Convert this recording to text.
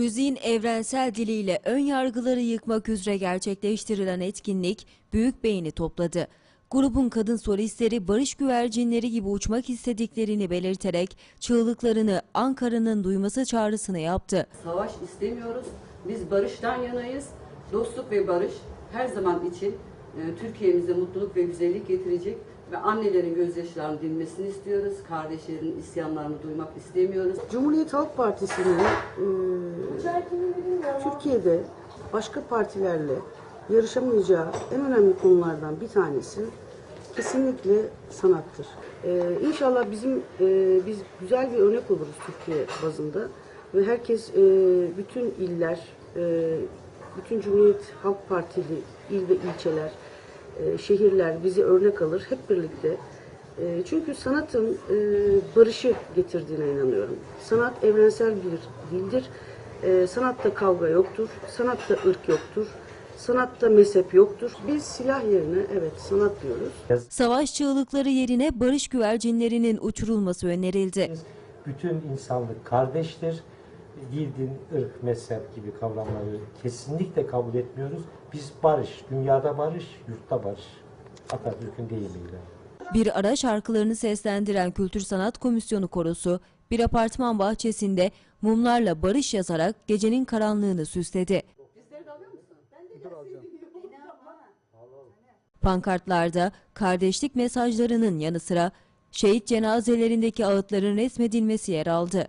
Müziğin evrensel diliyle ön yargıları yıkmak üzere gerçekleştirilen etkinlik büyük beğeni topladı. Grubun kadın solistleri barış güvercinleri gibi uçmak istediklerini belirterek çığlıklarını Ankara'nın duyması çağrısını yaptı. Savaş istemiyoruz. Biz barıştan yanayız. Dostluk ve barış her zaman için Türkiye'mize mutluluk ve güzellik getirecek ve annelerin gözyaşlarını dinmesini istiyoruz. Kardeşlerin isyanlarını duymak istemiyoruz. Cumhuriyet Halk Partisi'nin e, Türkiye'de başka partilerle yarışamayacağı en önemli konulardan bir tanesi kesinlikle sanattır. E, inşallah bizim e, biz güzel bir örnek oluruz Türkiye bazında ve herkes e, bütün iller, e, bütün Cumhuriyet Halk Partili il ve ilçeler, e, şehirler bizi örnek alır hep birlikte. E, Çünkü sanatın e, barışı getirdiğine inanıyorum. Sanat evrensel bir dildir. E, Sanatta kavga yoktur, sanatta ırk yoktur, sanatta mezhep yoktur. Biz silah yerine evet sanat diyoruz. Savaş çığlıkları yerine barış güvercinlerinin uçurulması önerildi. Bütün insanlık kardeştir. Dil, din, ırk, mezhep gibi kavramları kesinlikle kabul etmiyoruz. Biz barış, dünyada barış, yurtta barış. Atatürk'ün deyimiyle. Bir ara şarkılarını seslendiren Kültür Sanat Komisyonu korosu bir apartman bahçesinde mumlarla barış yazarak gecenin karanlığını süsledi. Pankartlarda kardeşlik mesajlarının yanı sıra şehit cenazelerindeki ağıtların resmedilmesi yer aldı.